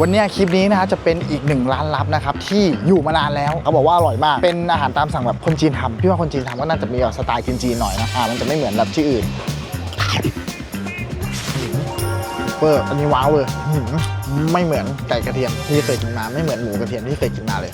วันนี้คลิปนี้นะฮะจะเป็นอีกหนึ่งร้านลับนะครับที่อยู่มานานแล้วเขาบอกว่าอร่อยมาก เป็นอาหารตามสั่งแบบคนจีนทำพี่ว่าคนจีนทำก็น่าจะมีแบบสไตล์จีนๆหน่อยนะอ่ามันจะไม่เหมือนแบบที่อื่นเปิดอันนี้ว้าวเลยไม่เหมือนไก่กระเทียมที่เคยกินมาไม่เหมือนหมูกระเทียมที่เคยกินมาเลย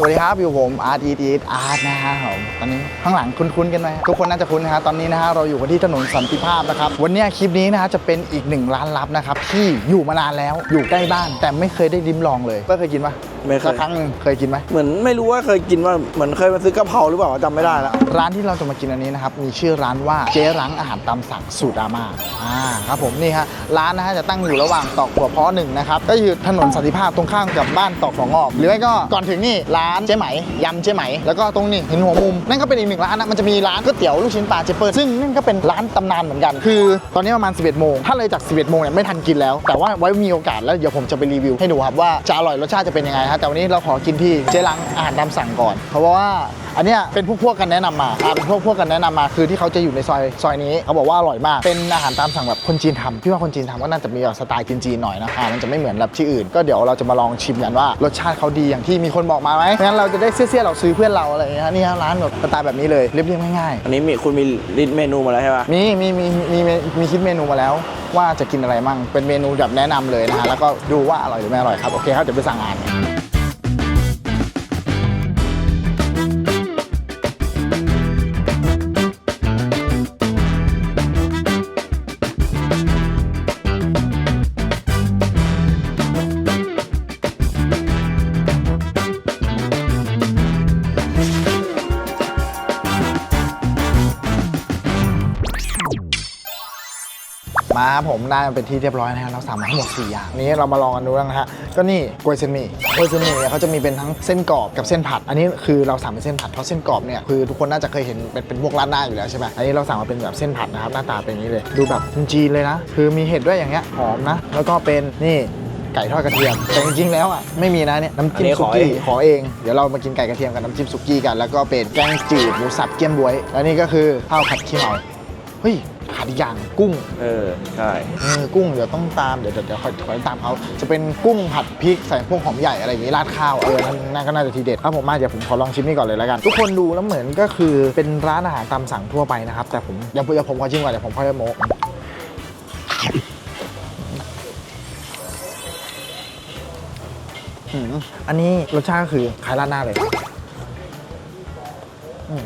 สวัสดีครับอยู่ผมอาร์ตอีทีอาร์ตนะฮะผมตอนนี้ข้างหลังคุ้นๆกันไหมทุกคนน่าจะคุ้นนะฮะตอนนี้นะฮะเราอยู่กันที่ถนนสันติภาพนะครับวันเนี้ยคลิปนี้นะฮะจะเป็นอีกหนึ่งร้านลับนะครับที่อยู่มานานแล้วอยู่ใกล้บ้าน แต่ไม่เคยได้ลิ้มลองเลยเปิ้ลเคยกินปะไม่เคย สักครั้งหนึ่งเคยกินไหม เหมือนไม่รู้ว่าเคยกินว่าเหมือนเคยมาซื้อกะเพราหรือเปล่าจำไม่ได้แล้วร้านที่เราจะมากินอันนี้นะครับ มีชื่อร้านว่าเจ๊รังอาหารตามสั่งสูตรอาม่าอ่าครับผมนี่ฮะร้านนะฮะจะตั้งอยู่ระหว่างตอกหัวเพาะหนึ่งนะครับก็อยู่ถนนสันติภาพตรงข้ามกับบ้านตอกของงอกหรือไม่ก็ก่อนถึงนี่ร้านเจ๊ไหมยำเจ๊ไหม แล้วก็ตรงนี้เห็นหัวมุม นั่นก็เป็นอีกหนึ่งร้านนะมันจะมีร้านก๋วยเตี๋ยวลูกชิ้นปลาเจเปิลซึ่งนั่นก็เป็นร้านตำนานเหมือนกัน คือตอนนี้ประมาณ 11 โมง ถ้าเลยจาก 11 โมงเนี่ยไม่ทันกินแล้ว แต่ว่าไว้มีโอกาสแล้วเดี๋ยวผมจะไปรีวิวให้ดูครับว่าจะอร่อยรสชาติจะเป็นยังไงฮะแต่วันนี้เราขอกินที่เจ๊ลังอาหารตามสั่งก่อน เพราะว่า อันเนี้ยเป็นพวกพวกกันแนะนำมาอ่าเป็นพวกพวกกันแนะนำมาคือที่เขาจะอยู่ในซอยซอยนี้เขาบอกว่าอร่อยมาก เป็นอาหารตามสั่งแบบคนจีนทำพี่ว่าคนจีนทำก็น่าจะมีแบบสไตล์จีนๆหน่อยนะอ่ามันจะไม่เหมือนแบบที่อื่น ก็เดี๋ยวเราจะมาลองชิมกันว่ารสชาติเขาดีอย่างที่มีคนบอกมาไหมไม่งั้นเราจะได้เสี้ยๆเราซื้อเพื่อนเราอะไรอย่างเงี้ยนี่ฮะร้านแบบสไตล์แบบนี้เลยเรียบๆง่ายอันนี้มีคุณมีลิสต์เมนูมาแล้วใช่ปะๆมีมีมีมีมีมีคิดเมนูมาแล้ว ว่าจะกินอะไรมั่งเป็นเมนูแบบแนะนำเลยนะฮะแล้วก็ดูว่าอร่อยหรือไม่อร่อยครับโอเคครับเดี๋ยวไปสั่งอาหาร มาครับผมได้มาเป็นที่เรียบร้อยนะฮะเราสั่งมาทั้งหมด4อย่างนี้เรามาลองกันดูนะฮะก็นี่กล้วยเซนหมี่กล้วยเซนหมี่เนี่ยเขาจะมีเป็นทั้งเส้นกรอบกับเส้นผัด อันนี้คือเราสั่งเป็นเส้นผัดเพราะเส้นกรอบเนี่ยคือทุกคนน่าจะเคยเห็นเป็นเป็นพวกร้านหน้าอยู่แล้วใช่ไหมอันนี้เราสั่งมาเป็นแบบเส้นผัดนะครับหน้าตาเป็นอย่างนี้เลย ดูแบบจีนๆเลยนะ คือมีเห็ดด้วยอย่างเงี้ยหอมนะ แล้วก็เป็นนี่ไก่ทอดกระเทียมแต่จริงๆแล้วอะไม่มีนะเนี่ยน้ำจิ้มซุกี้ขอเองเดี๋ยวเรามากินไก่กระเทียมกับน้ำจิ้มซุกี้กัน แล้วก็เป็นแกงจืดหมูสับเกี๊ยมบวย และนี่ก็คือข้าวผัดขี้เมาเฮ้ย ขาดอีกอย่างกุ้งเออ ใช่ เออกุ้งเดี๋ยวต้องตามเดี๋ยวเดี๋ยวเดี๋ยวคอยคอยตามเขาจะเป็นกุ้งผัดพริกใส่พวกหอมใหญ่อะไรอย่างงี้ราดข้าวเออนั่นนั่นก็น่าจะทีเด็ดครับผมมาเดี๋ยวผมขอลองชิมนี่ก่อนเลยแล้วกัน ทุกคนดูแล้วเหมือนก็คือเป็นร้านอาหารตามสั่งทั่วไปนะครับแต่ผมเดี๋ยวเดี๋ยวผมขอชิมก่อนเดี๋ยวผมค่อยโม้อืมอันนี้รสชาติก็คือคล้ายราดหน้าเลยอืม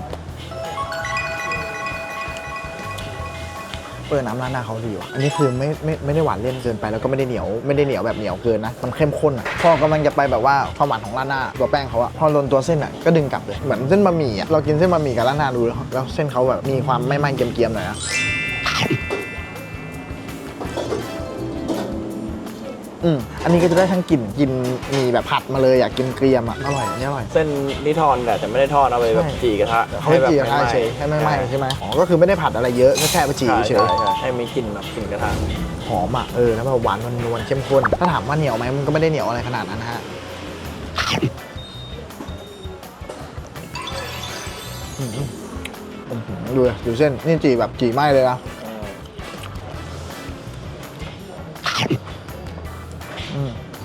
เปิดน้ำราดหน้าเขาดีว่ะ อันนี้คือไม่ไม่ไม่ได้หวานเลี่ยนเกินไปแล้วก็ไม่ได้เหนียวไม่ได้เหนียวแบบเหนียวเกินนะ มันเข้มข้นอะ พอกำลังจะไปแบบว่าความหวานของราดหน้าตัวแป้งเขาอะพอลนตัวเส้นอะก็ดึงกลับเลย เหมือนเส้นบะหมี่อะเรากินเส้นบะหมี่กับราดหน้าดูแล้วแล้วเส้นเขาแบบมีความไม่มันเกรียมๆหน่อยนะ อืมอันนี้ก็จะได้ทั้งกลิ่นกินมีแบบผัดมาเลยอยากกินเกรียมอะอร่อยอันนี้อร่อย เส้นนี่ทอนแต่แต่ไม่ได้ทอดเอาไปแบบใช่ จีกระทะเขาไม่จีกระทะเฉยให้ไม่ไหม้ใช่ไหมอ๋อก็คือไม่ได้ผัดอะไรเยอะก็แค่ไปจีใช่เฉใช่ยใช่ให้มีกลิ่นแบบกลิ่นกระทะหอมอะเออแล้วแบบหวานมันนวลเข้มข้นถ้าถามว่าเหนียวไหมมันก็ไม่ได้เหนียวอะไรขนาดนั้นนะฮะอื้อหืออื้อหือดูดิดูเส้นนี่จีแบบจีไหมเลยนะ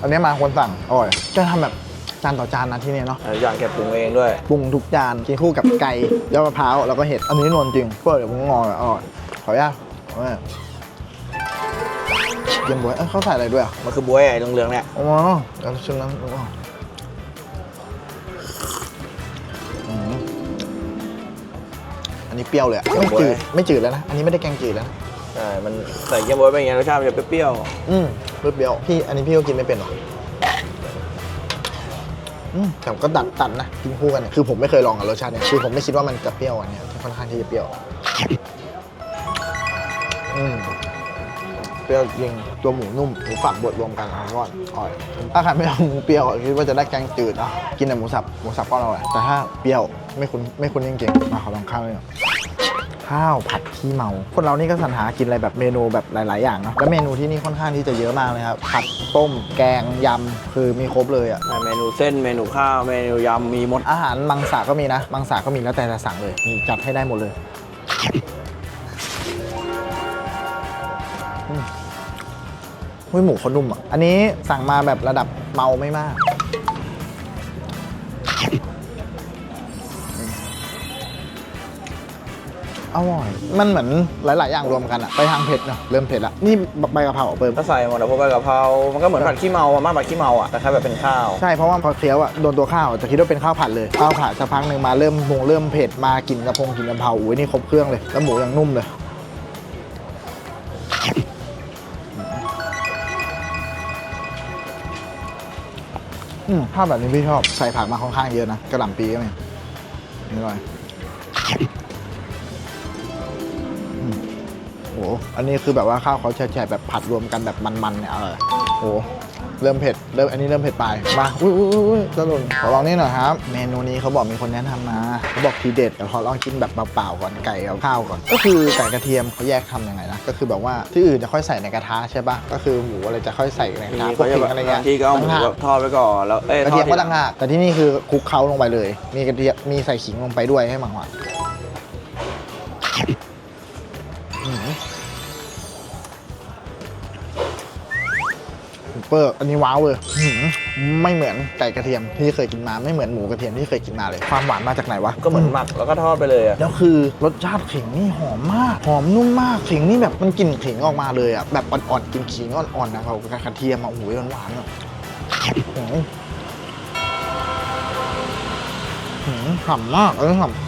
อืมอันนี้มาคนสั่งอร่อยจะทำแบบจานต่อจานนะที่นี่เนาะเอออย่างแกปรุงเองด้วย ปรุงทุกจานกินคู่กับไก่ยอดมะพร้าวแล้วก็เห็ด อันนี้นวลจริงเปิดเดี๋ยวผมงอเลยอร่อยขออนุญาตขออนุญาตเยี่ยมบวยเอ้ยเขาใส่อะไรด้วยอะมันคือบวยไอ้เหลืองๆเนี่ยอ๋อแล้วชุดนั้นอ๋ออืมอันนี้เปรี้ยวเลยอะไม่จืดไม่จืดแล้วนะ อันนี้ไม่ได้แกงจืดแล้วนะ ใช่ มันใส่แกงบวยไปอย่างเงี้ยรสชาติมันจะเปรี้ยวอืมเปรี้ยวๆพี่อันนี้พี่ก็กินไม่เป็นหรอกอืมแต่ก็ตัดตัดนะกินคู่กันเนี่ยคือผมไม่เคยลองกับรสชาติเนี่ยคือผมไม่คิดว่ามันจะเปรี้ยวอันเนี้ยค่อนข้างที่จะเปรี้ยวอืมเปรี้ยวจริงตัวหมูนุ่มหมูฝักบดรวมกันอร่อยอร่อยถ้าใครไม่เอาหมูเปรี้ยวคิดว่าจะได้แกงจืดอะกินแต่หมูสับหมูสับก็อร่อยแต่ถ้าเปรี้ยวไม่คุ้นไม่คุ้นจริงๆมาขอลองข้าวเลยหน่อย ข้าวผัดขี้เมา คนเรานี่ก็สรรหากินอะไรแบบเมนูแบบหลาย ๆ อย่างเนาะแล้วเมนูที่นี่ค่อนข้างที่จะเยอะมากเลยครับผัดต้มแกงยำคือมีครบเลยอะๆเมนูเส้นเมนูข้าวเมนูยำมีหมดอาหารมังสาก็มีนะมังสาก็มีแล้วแต่จะสั่งเลยมีจัดให้ได้หมดเลยอืมเฮ้ยหมูเขานุ่มอะ อันนี้สั่งมาแบบระดับเมาไม่มาก อร่อย มันเหมือนหลาย ๆ อย่างรวมกันอะไปทางเผ็ดเนอะเริ่มเผ็ดละนี่ใบกะเพราเหรอเปิมก็ใส่หมดแล้วพวกใบกะเพรามันก็เหมือนผัดขี้เมาอะมากผัดขี้เมาอะแต่แค่แบบเป็นข้าวใช่เพราะว่าพอเคี้ยวอะโดนตัวข้าวจะคิดว่าเป็นข้าวผัดเลยข้าวผัดสักพักหนึ่งมาเริ่มพงเริ่มเผ็ดมากลิ่นกระพงกลิ่นกะเพราอุ้ยนี่ครบเครื่องเลยแล้วหมูยังนุ่มเลยอืมข้าวแบบนี้พี่ชอบใส่ผักมาค่อนข้างเยอะนะกระหล่ำปีก็มีนี่เลย หอันนี้คือแบบว่าข้าวเขาแช่ๆแบบผัดรวมกันแบบมันๆเนี่ยเออโอ้โหเริ่มเผ็ดเริ่มอันนี้เริ่มเผ็ดไปมาอุ้ยอุ้ยอุ้ยอุ้ยจะหล่นขอลองนี่หน่อยครับ เมนูนี้เขาบอกมีคนแนะนำมาเขาบอกทีเด็ดแต่ขอลองกินแบบเปล่าๆก่อนไก่กับข้าวก่อน ก็คือไก่กระเทียมเขาแยกทำยังไงนะก็คือแบบว่าที่อื่นจะค่อยใส่ในกระทะใช่ปะก็คือหมูอะไรจะค่อยใส่ในกระทะพวกพริกอะไรเงี้ยที่ก็เอาหมูต่างหากแบบทอดไปก่อนแล้วเอ้ยกระทอเทียดมก็ต่างหากแต่ที่นี่คือคลุกเคล้าลงไปเลย มีกระเทียมมีใส่ขิงลงไปด้วยให้มันหวาน เปอร์อันนี้ว้าวเลยอื้อหือไม่เหมือนไก่กระเทียมที่เคยกินมาไม่เหมือนหมูกระเทียมที่เคยกินมาเลยความหวานมาจากไหนวะก็เหมือนหมักแล้วก็ทอดไปเลยอะแล้วคือรสชาติขิงนี่หอมมาก หอมนุ่มมากขิงนี่แบบมันกลิ่นขิงออกมาเลยอะแบบอ่อนๆกลิ่นขิงอ่อนๆนะครับกระเทียมอะโอ้โหหวานๆอะอื้อหือหืมฉ่ำมากเออฉ่ำมั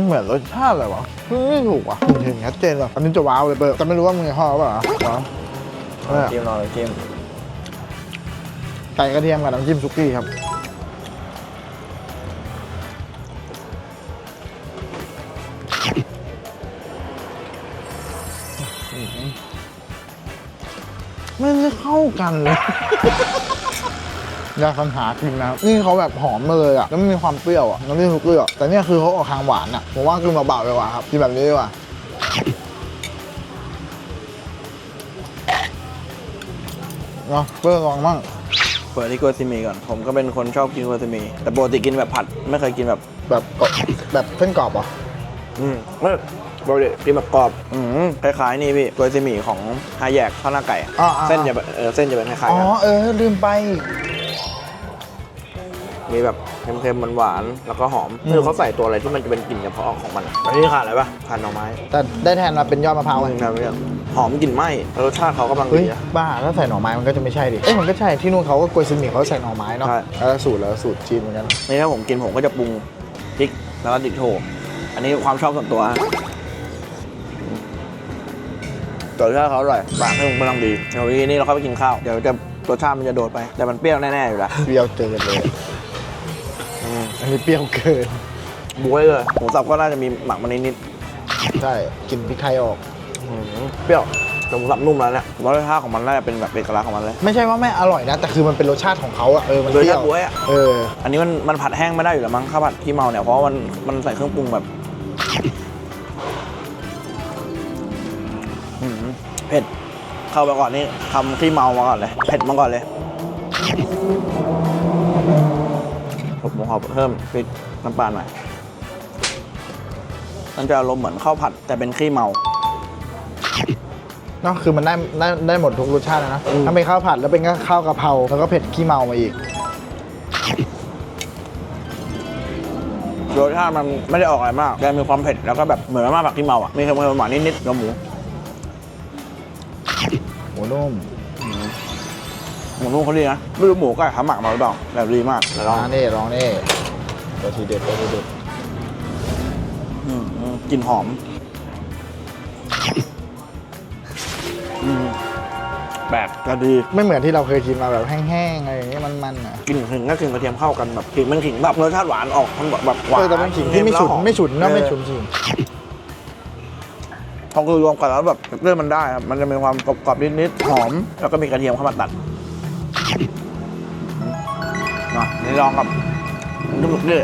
นเหมือนรสชาติอะไรวะไม่ถูกว่ะเห็นชัดเจนเลยอันนี้จะว้าวเลยเบอร์แต่ไม่รู้ว่ามึงชอบเปล่าว้าวเนี่ยจิ้มลองเลยจิ้มไก่กระเทียมกับน้ำจิ้มซุกี้ครับไม่ได้เข้ากันเลย ยาคันหากินนะนี่เขาแบบหอมมาเลยอะแล้วมันมีความเปรี้ยวอะน้ำจิ้มซุกี้อะแต่เนี่ยคือเขาออกทางหวานอะผมว่ากินเบาๆดีกว่าครับกินแบบนี้ดีกว่าเนาะเปรี้ยวลองมั่งเปิดที่กัวซิมีก่อน ผมก็เป็นคนชอบกินกัวซิมี แต่ปกติกินแบบผัด ไม่เคยกินแบบแบบกรอบแบบเส้นกรอบเหรอะอืมไม่ปกติกินแบบกรอบ อืมคล้ายๆนี่พี่กัวซิมีของฮาแยกข้าวหน้าไก่อะอ่าๆๆเส้นจะแบบเออเส้นจะเป็นคล้ายอ๋ๆอกันเออ ลืมไป มีแบบเค็มๆหวานๆแล้วก็หอมอืมคือเขาใส่ตัวอะไรที่มันจะเป็นกลิ่นเฉพาะของมันอะอันนี้ขาดอะไรปะขาดหน่อไม้แต่ได้แทนมาเป็นยอดมะพร้าวไงแบบนี้หอมกลิ่นไหม้แล้วรสชาติเขากำลังเฮ้ยดีอะ บ้าถ้าใส่หน่อไม้มันก็จะไม่ใช่ดิเอ้ยมันก็ใช่ที่นู่นเขาก็กวยซึมิเขาใส่หน่อไม้เนาะใช่ แล้วสูตรแล้วสูตรจีนเหมือนกัน นี่ถ้าผมกินผมก็จะปรุงพริกแล้วก็ติดโถอันนี้ความชอบส่วนตัวรสชาติเขาอร่อยปากให้ผมกำลังดีเดี๋ยววันนี้เราเข้าไปกินข้าว เดี๋ยวจะรสชาติมันจะโดดไป แต่มันเปรี้ยวแน่ ๆ อยู่แล้ว เปรี้ยวเกินเลยอืม อันนี้เปรี้ยวเกิน บวยเลยหมูสับก็น่าจะมีหมักมานิดใช่กลินพริกไทยออก ๆอืมเปรี้ยวแต่หมูสับนุ่มแล้วเนี่ยผมว่ารสชาติของมันน่าจะเป็นแบบเอกลักษณ์ของมันเลย ไม่ใช่ว่าไม่อร่อยนะ แต่คือมันเป็นรสชาติของเขาอะเออมันรสเปรี้ชายวติบ๊วยอะ เออ อันนี้มันมันผัดแห้งไม่ได้อยู่แล้วมั้งข้าวผัดขี้เมาเนี่ยเพราะว่ามันมันใส่เครื่องปรุงแบบอืมเผ็ดเข้าไปก่อนนี่ทำขี้เมามาก่อนเลยเผ็ดมาก่อนเลย ผมขอเพิ่มพริกน้ำปลาหน่อย มันจะอารมณ์เหมือนข้าวผัดแต่เป็นขี้เมา เนาะคือมันได้ได้ได้หมดทุกรสชาติเลยนะอืม ถ้าเป็นข้าวผัดแล้วเป็นก็ข้าวกะเพราแล้วก็เผ็ดขี้เมามาอีก รสชาติมันไม่ได้ออกอะไรมากแต่มีความเผ็ดแล้วก็แบบเหมือนมาผักขี้เมาอะ มีเค็มๆหวานนิดๆกับหมูหมูนุ่ม หมูนุ่มเขาดีนะ ไม่รู้หมูไก่ทำหมักมาหรือเปล่า แบบดีมากเดี๋ยวลองอ่านี่ลองนี่ตัวทีเด็ดตัวทีเด็ดอืมอืมกลิ่นหอมอืมแปลกแต่ดีไม่เหมือนที่เราเคยกินมาแบบแห้งๆอะไรอย่างเงี้ยมันๆอะกลิ่นขิงก็กลิ่นกระเทียมเข้ากันแบบขิงมันขิงแบบรสชาติหวานออกมันแบบหวานเออแต่เป็นขิงที่ไม่ฉุนเค็แล้วหอไม่ฉุนนะเออไม่ฉุนจริงพอคือรวมกันแล้วแบบเรื่องมันได้ครับมันจะมีความกรอบๆนิดๆหอม แล้วก็มีกระเทียมเข้ามาตัด มานี่ลองกับน้ำหมึกด้วย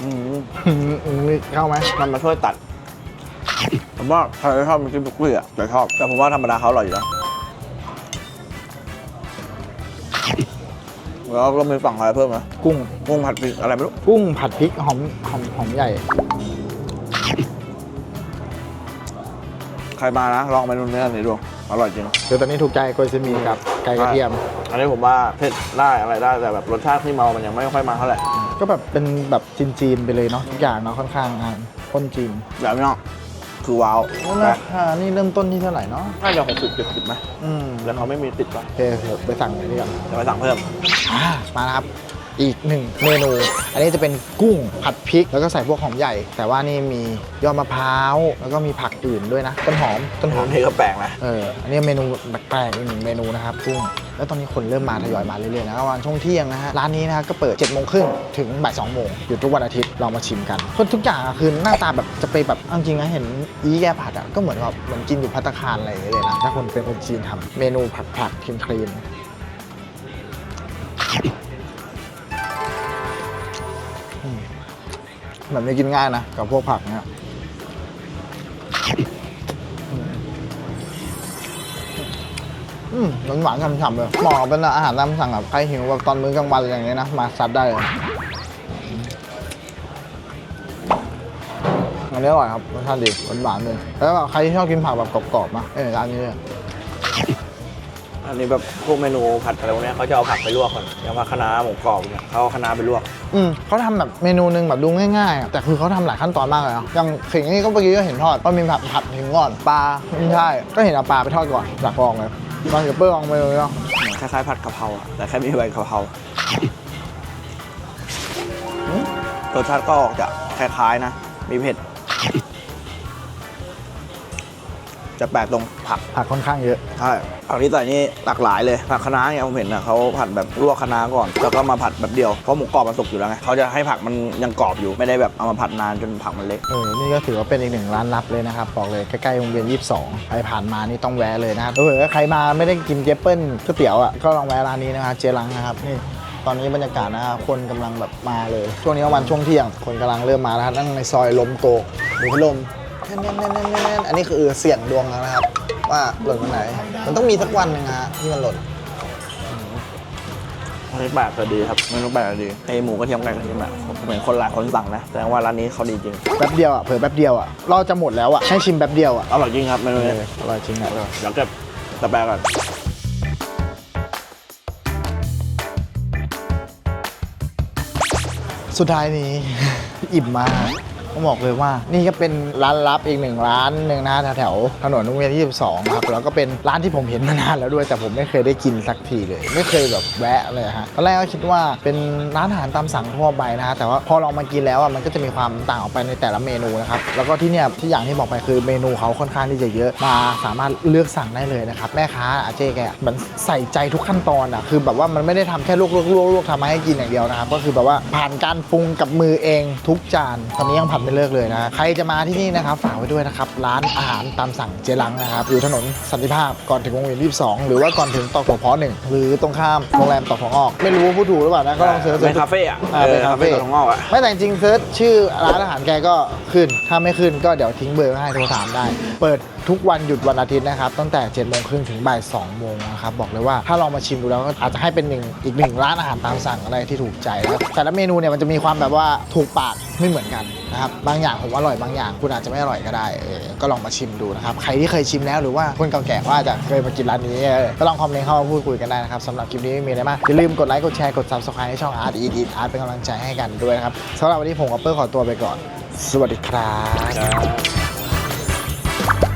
อืมอืมอืมนี่เข้าไหมมันมาช่วยตัด ผมว่าใครชอบมันกินทุกเรื่องแต่ชอบ แต่ผมว่าธรรมดาเขาอร่อยอยู่แล้วรสแล้วก็มีฝั่งอะไรเพิ่มไหมกุ้ง กุ้งผัดพริกอะไรไม่รู้ กุ้งผัดพริกหอมหอมหอมใหญ่ รมานะลองเมนูนี้อันนี้ดูอร่อยจริง คือตอนนี้ถูกใจโกยซีหมีกับไก่กระเทียม อันนี้ผมว่าเผ็ดได้อะไรได้แต่แบบรสชาติที่เมามันยังไม่ค่อยมาเท่าไหร่ก็แบบเป็นแบบจีนๆไปเลยเนาะทุกอย่างเนาะค่อนข้างอ่าคนจีนแบบนี้เนาะคือว้าวราคานี่เริ่มต้นที่เท่าไหร่เนาะน่าจะหกสิบเจ็ดสิบไหมอืมแล้วเขาไม่มีติดป่ะโอเคเดี๋ยวไปสั่งเลยดีกว่าจะไปสั่งเพิ่มอ่ามานะครับ อีกหนึ่งเมนู อันนี้จะเป็นกุ้งผัดพริก แล้วก็ใส่พวกหอมใหญ่ แต่ว่านี่มียอดมะพร้าว แล้วก็มีผักอื่นด้วยนะ ต้นหอม ต้นหอมนี่ก็แปลกนะ เออ อันนี้เมนูแปลกๆอีกหนึ่งเมนูนะครับกุ้ง แล้วตอนนี้คนเริ่มมาทยอยมาเรื่อยๆนะวันช่วงเที่ยงนะฮะ ร้านนี้นะก็เปิด7จ็ดโมงครึ่งถึงบ่ายสองโมงอยู่ทุกวันอาทิตย์ ลองมาชิมกันคนทุกอย่างอะคือหน้าตาแบบจะไปแบบเอาจริงนะเห็นอีแกผัดอะก็เหมือนแบบเหมือนกินอยู่พัตตาคารอะไรอย่างเงี้ยเลยนะ ถ้าคนเป็นคนจีนทำเมนูผัดผักครีมครีม แบบนี้กินง่ายนะ กับพวกผักเนี่ยอืมหวานหวานๆฉ่ำๆเลยเหมาะเป็นอาหารตามสั่งแบบใครหิวแบบตอนมื้อกลางวันอย่างเงี้ยนะ มาซัดได้เลยอันนี้อร่อยครับรสชาติดีหวานหวานๆเลยแล้วแบบใครที่ชอบกินผักแบบกรอบๆนะเออร้านนี้เลย อันนี้แบบพวกเมนูผัดอะไรพวกเนี้ยเขาจะเอาผักไปลวกก่อนอย่างว่าคะน้าหมูกรอบเนี่ยเขาเอาคะน้าไปลวก อืมเขาทำแบบเมนูหนึงแบบดูง่ายๆอะแต่คือเขาทำหลายขั้นตอนมากเลยนะอย่างสิ่งนี้ก็เมื่อกี้ก็เห็นทอดก็มีผัดผัดถึงก่อนปลาไม่ใช่ ก็เห็นเอาปลาไปทอดก่อนอยากลองเลยลองกับเปิ้ลลองเมนูนี้ลองเหมือนคล้ายๆผัดกะเพราอะแต่แค่มีใบกะเพราอืมรสชาติก็ออกจะคล้ายๆนะ มีเผ็ด จะแปลกตรงผักผักค่อนข้างเยอะ ใช่ผักที่ใส่นี่หลากหลายเลยผักคะน้าเนี่ยผมเห็นนะเขาผัดแบบลวกคะน้าก่อน แล้วก็มาผัดแบบเดียวเพราะหมูกรอบมันสุกอยู่แล้วไงเขาจะให้ผักมันยังกรอบอยู่ไม่ได้แบบเอามาผัดนานจนผักมันเละเออ นี่ก็ถือว่าเป็นอีกหนึ่งร้านลับเลยนะครับ บอกเลยใกล้ๆโรงเรียน 22 ใครผ่านมานี่ต้องแวะเลยนะครับเออใครมาไม่ได้กินเจเปิ้ลก๋วยเตี๋ยวอะก็ลองแวะร้านนี้นะครับเจรังนะครับนี่ตอนนี้บรรยากาศนะครับคนกำลังแบบมาเลย ช่วงนี้ก็วันช่วงเที่ยงคนกำลังเริ่มมาแล้วครับนั่งในซอยลมโกดูพัดลมแน่นๆๆๆๆ อันนี้คือเสี่ยงดวงแล้วนะครับ ว่าหล่นวันไหน มันต้องมีสักวันหนึงนะฮะที่มันหล่นอันนี้แปลกแต่ดีครับเมนูแปลกแต่ดีไอหมูกระเทียมไก่กระเทียมอะเหมือนคนหลายคนสั่งนะแสดงว่าร้านนี้เขาดีจริงแป๊บเดียวอะเผลอแป๊บเดียวอะเราจะหมดแล้วอะให้ชิมแป๊บเดียวอะอร่อยจริงครับเมนูเอนี้ออร่อยจริงอะเดี๋ยวเก็บตะแปลก่อนสุดท้ายนี้ อิ่มมาก ต้องบอกเลยว่า นี่ก็เป็นร้านลับอีกหนึ่งร้านหนึ่งนะแถวๆถนนนุ่งเวียนที่22ครับแล้วก็เป็นร้านที่ผมเห็นมานานแล้วด้วย แต่ผมไม่เคยได้กินสักทีเลย ไม่เคยแบบแวะเลยฮะตอนแรกก็คิดว่าเป็นร้านอาหารตามสั่งทั่วไปนะฮะแต่ว่าพอลองมากินแล้วอะมันก็จะมีความต่างออกไปในแต่ละเมนูนะครับแล้วก็ที่เนี่ยที่อย่างที่บอกไปคือเมนูเขาค่อนข้างที่จะเยอะมาสามารถเลือกสั่งได้เลยนะครับแม่ค้าอาเจ๊แกเหมือนใส่ใจทุกขั้นตอนอะคือแบบว่ามันไม่ได้ทำแค่ลวกลวกลวกลวกทำมาให้กินอย่างเดียวนะครับก็คือแบบว่าผ่านการปรุงกับมือเองทุกจานตอนนี้ยังผัดไม่เลิกเลยนะ ใครจะมาที่นี่นะครับฝากไว้ด้วยนะครับ ร้านอาหารตามสั่งเจรังนะครับ อยู่ถนนสันติภาพก่อนถึงวงเวียน22หรือว่าก่อนถึงตอกหัวเพาะหนึ่งหรือตรงข้ามโรงแรมตอกหัวงอก ไม่รู้ว่าพูดถูกหรือเปล่านะก็ลองเสิร์ชเป็นคาเฟ่อะอ่าเป็นคาเฟ่ตัวทองงอกอะไม่แต่จริงๆเซิร์ชชื่อร้านอาหารแกก็ขึ้นถ้าไม่ขึ้นก็เดี๋ยวทิ้งเบอร์ไว้ให้โทรถามได้ เปิด ทุกวันหยุดวันอาทิตย์นะครับ ตั้งแต่7จ็ดโมงครึ่งถึงบ่ายสองโมงนะครับ บอกเลยว่าถ้าลองมาชิมดูแล้วก็อาจจะให้เป็นหนึ่งอีกหนึ่งร้านอาหารตามสั่งอะไรที่ถูกใจแล้วแต่ละเมนูเนี่ยมันจะมีความแบบว่าถูกปากไม่เหมือนกันนะครับบางอย่างผมอร่อยบางอย่าง คุณอาจจะไม่อร่อยก็ได้เออก็ลองมาชิมดูนะครับใครที่เคยชิมแล้วหรือว่าคนเก่าแก่ว่าจะเคยมากินร้านนี้เออก็ลองคอมเมนต์เข้ามาพูดคุยกันได้นะครับสำหรับคลิปนี้ไม่มีอะไรมากอย่าลืมกดไลค์กดแชร์กด subscribe ให้ช่อง Art Eat Eat Art เป็นกำลังใจให้กันด้วยนะครับสำหรับวันนี้ผมกับเปิ้ลขอตัวไปก่อน สวัสดีครับ